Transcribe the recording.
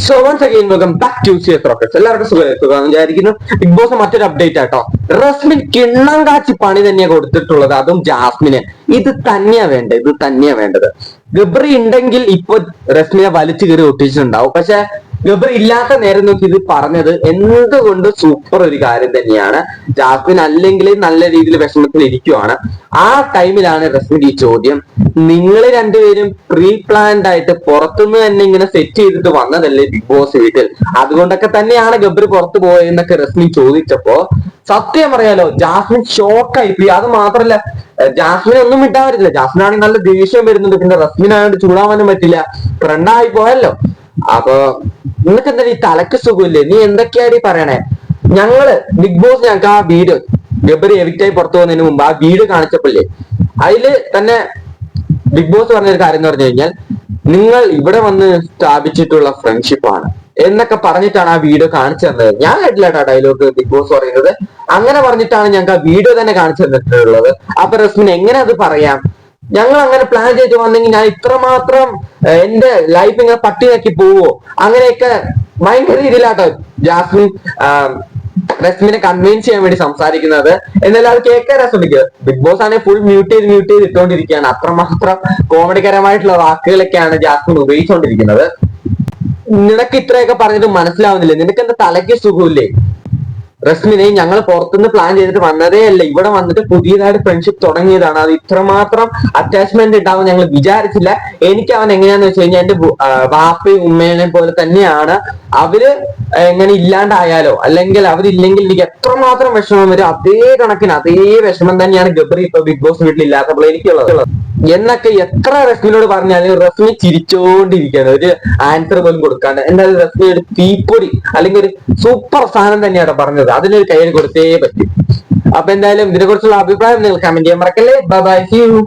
So once again welcome back to Siya's rockets എല്ലാവർക്കും സുഖം വിചാരിക്കുന്നു ബിഗ് ബോസ് മറ്റൊരു അപ്ഡേറ്റ് ആട്ടോ. റസ്മിൻ കിണ്ണം കാച്ചി പണി തന്നെയാ കൊടുത്തിട്ടുള്ളത്. അതും ജാസ്മിന്. ഇത് തന്നെയാ വേണ്ടത്. ഇത് തന്നെയാ വേണ്ടത്. ഗബ്രി ഉണ്ടെങ്കിൽ ഇപ്പൊ റസ്മിനെ വലിച്ചു കയറി ഒട്ടിച്ചിട്ടുണ്ടാവും. പക്ഷെ ഗബ്രി ഇല്ലാത്ത നേരം നോക്കി ഇത് പറഞ്ഞത് എന്തുകൊണ്ട് സൂപ്പർ ഒരു കാര്യം തന്നെയാണ്. ജാസ്മിൻ അല്ലെങ്കിൽ നല്ല രീതിയിൽ വിഷമത്തിൽ ഇരിക്കുവാണ് ആ ടൈമിലാണ് റസ്മിൻ ഈ ചോദ്യം. നിങ്ങൾ രണ്ടുപേരും പ്രീ പ്ലാൻഡ് ആയിട്ട് പുറത്തുനിന്ന് തന്നെ ഇങ്ങനെ സെറ്റ് ചെയ്തിട്ട് വന്നതല്ലേ ബിഗ് ബോസ് വീട്ടിൽ? അതുകൊണ്ടൊക്കെ തന്നെയാണ് ഗബ്രി പുറത്തു പോയെന്നൊക്കെ റസ്മിൻ ചോദിച്ചപ്പോ സത്യം പറയാലോ ജാസ്മിൻ ഷോക്കായി പോയി. അത് മാത്രല്ല ജാസ്മിൻ ഒന്നും ഇട്ടാവരുത് ജാസ്മിൻ ആണെങ്കിൽ നല്ല ദേഷ്യം വരുന്നുണ്ട്. പിന്നെ റസ്മിൻ ആയതുകൊണ്ട് ചൂടാവാനും പറ്റില്ല. ഫ്രണ്ടായി പോയല്ലോ. അപ്പൊ നിനക്ക് എന്താ ഈ തലക്ക് സുഖമില്ലേ? നീ എന്തൊക്കെയാണ് ഈ പറയണേ? ഞങ്ങൾ ബിഗ് ബോസ് ഞങ്ങൾക്ക് ആ വീഡിയോ ഗബരി എവിക്റ്റായി പുറത്തു പോകുന്നതിന് മുമ്പ് ആ വീഡിയോ കാണിച്ചപ്പോഴേ അതിൽ തന്നെ ബിഗ് ബോസ് പറഞ്ഞൊരു കാര്യം എന്ന് പറഞ്ഞു കഴിഞ്ഞാൽ നിങ്ങൾ ഇവിടെ വന്ന് സ്ഥാപിച്ചിട്ടുള്ള ഫ്രണ്ട്ഷിപ്പ് ആണ്. എന്നൊക്കെ പറഞ്ഞിട്ടാണ് ആ വീഡിയോ കാണിച്ചു തന്നത്. ഞാൻ കേട്ടില്ലാട്ടാ ഡയലോഗ് ബിഗ് ബോസ് പറയുന്നത്. അങ്ങനെ പറഞ്ഞിട്ടാണ് ഞങ്ങൾക്ക് ആ വീഡിയോ തന്നെ കാണിച്ചു തന്നിട്ടുള്ളത്. അപ്പൊ റസ്മിൻ എങ്ങനെ അത് പറയാം? ഞങ്ങൾ അങ്ങനെ പ്ലാൻ ചെയ്ത് വന്നെങ്കിൽ ഞാൻ ഇത്രമാത്രം എന്റെ ലൈഫ് ഇങ്ങനെ പട്ടിയാക്കി പോവോ? അങ്ങനെയൊക്കെ ഭയങ്കര രീതിയിലാട്ടോ ജാസ്മിൻ രസ്മിനെ കൺവിൻസ് ചെയ്യാൻ വേണ്ടി സംസാരിക്കുന്നത്. എന്നാലും അത് കേൾക്കാൻ രസമുണ്ട്. ബിഗ് ബോസ് ആണെങ്കിൽ ഫുൾ മ്യൂട്ട് ചെയ്ത് മ്യൂട്ട് ചെയ്ത് ഇട്ടുകൊണ്ടിരിക്കുകയാണ് അത്രമാത്രം കോമഡികരമായിട്ടുള്ള വാക്കുകളൊക്കെയാണ് ജാസ്മിൻ ഉപയോഗിച്ചുകൊണ്ടിരിക്കുന്നത് നിനക്ക് ഇത്രയൊക്കെ പറഞ്ഞിട്ട് മനസ്സിലാവുന്നില്ലേ. നിനക്ക് എന്താ തലയ്ക്ക് സുഖമില്ലേ? റസ്മിനെ ഞങ്ങൾ പുറത്തുനിന്ന് പ്ലാൻ ചെയ്തിട്ട് വന്നതേ അല്ല. ഇവിടെ വന്നിട്ട് പുതിയതായിട്ട് ഫ്രണ്ട്ഷിപ്പ് തുടങ്ങിയതാണ്. അത് ഇത്രമാത്രം അറ്റാച്ച്മെന്റ് ഉണ്ടാവും ഞങ്ങൾ വിചാരിച്ചില്ല. എനിക്ക് അവൻ എങ്ങനെയാന്ന് വെച്ച് കഴിഞ്ഞാൽ എന്റെ വാപ്പയും ഉമ്മേനെ പോലെ തന്നെയാണ്. അവർ എങ്ങനെ ഇല്ലാണ്ടായാലോ അല്ലെങ്കിൽ അവരില്ലെങ്കിൽ എനിക്ക് എത്രമാത്രം വിഷമം വരും. അതേ കണക്കിന് അതേ വിഷമം തന്നെയാണ് ഗബ്രി ഇപ്പൊ ബിഗ് ബോസ് വീട്ടിൽ ഇല്ലാത്തപ്പോൾ എനിക്കുള്ളത്. എന്നൊക്കെ എത്ര റഫ്മിനോട് പറഞ്ഞാലും റഫ്മി ചിരിച്ചോണ്ടിരിക്കുകയാണ്. ഒരു ആൻസർ പോലും കൊടുക്കാണ്ട്. എന്തായാലും റഫ്മി ഒരു തീപ്പൊരി അല്ലെങ്കിൽ ഒരു സൂപ്പർ സാധനം തന്നെയാണ് പറഞ്ഞത്. അതിനൊരു കയ്യിൽ കൊടുത്തേ പറ്റും. അപ്പൊ എന്തായാലും ഇതിനെ കുറിച്ചുള്ള അഭിപ്രായം നിങ്ങൾ കമന്റ് ചെയ്യാൻ മറക്കല്ലേ. By C U